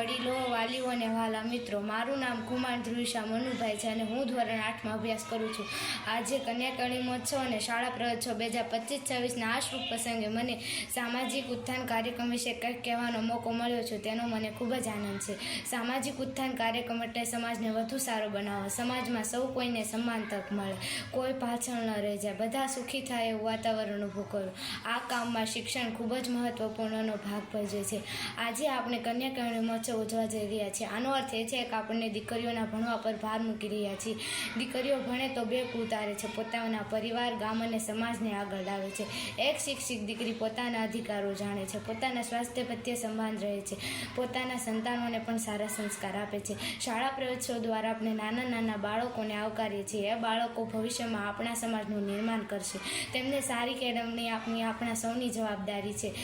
વાલા મિત્રો, મારું નામ કુમાર ધ્રુવિશા મનુભાઈ છે અને હું ધોરણ આઠમાં અભ્યાસ કરું છું. આજે કન્યાકર્ણી મહોત્સવ અને શાળા પ્રયોત્સવ બે હજાર પચીસ છવ્વીસના આ શુભ પ્રસંગે મને સામાજિક ઉત્થાન કાર્યક્રમ વિશે કંઈક કહેવાનો મોકો મળ્યો છે, તેનો મને ખૂબ જ આનંદ છે. સામાજિક ઉત્થાન કાર્યક્રમ એટલે સમાજને વધુ સારો બનાવો, સમાજમાં સૌ કોઈને સમાન તક મળે, કોઈ પાછળ ન રહી, જાય બધા સુખી થાય એવું વાતાવરણ ઊભું કરો. આ કામમાં શિક્ષણ ખૂબ જ મહત્વપૂર્ણનો ભાગ ભજવે છે. આજે આપણે કન્યાકર્ણી મહોત્સવ ઉજવા જઈ રહ્યા છે આનો અર્થ એ છે કે આપણને દીકરીઓના ભણવા પર ભાર મૂકી રહ્યા છીએ. દીકરીઓ ભણે તો બે ઉતારે છે. પોતાના પરિવાર, ગામ અને સમાજને આગળ લાવે છે. એક શિક્ષિત દીકરી પોતાના અધિકારો જાણે છે. પોતાના સ્વાસ્થ્ય પ્રત્યે સંભાન રહે છે. પોતાના સંતાનોને પણ સારા સંસ્કાર આપે છે. શાળા પ્રયોત્સવ દ્વારા આપણે નાના નાના બાળકોને આવકારીએ છીએ. એ બાળકો ભવિષ્યમાં આપણા સમાજનું નિર્માણ કરશે. તેમને સારી કેળવણી આપણી આપણા સૌની જવાબદારી છે.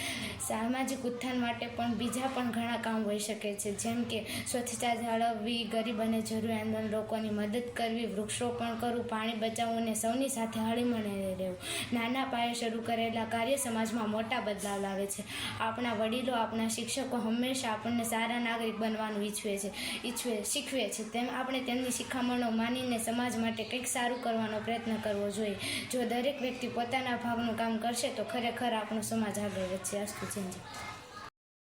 સામાજિક ઉત્થાન માટે પણ બીજા પણ ઘણા કામ હોઈ શકે છે જેમ કે સ્વચ્છતા જાળવવી, ગરીબ અને જરૂરિયાતમંદ લોકોની મદદ કરવી, વૃક્ષરોપણ કરવું, પાણી બચાવવું અને સૌની સાથે હળીમળીને રહેવું. નાના પાયે શરૂ કરેલા કાર્ય સમાજમાં મોટા બદલાવ લાવે છે. આપણા વડીલો, આપણા શિક્ષકો હંમેશા આપણને સારા નાગરિક બનવાનું ઈચ્છવે છે ઈચ્છવે શીખવે છે. તેમ આપણે તેમની શિખામણો માનીને સમાજ માટે કંઈક સારું કરવાનો પ્રયત્ન કરવો જોઈએ. જો દરેક વ્યક્તિ પોતાના ભાગનું કામ કરશે, તો ખરેખર આપણો સમાજ આગળ વધશે. અસ્તુ ચેન્જ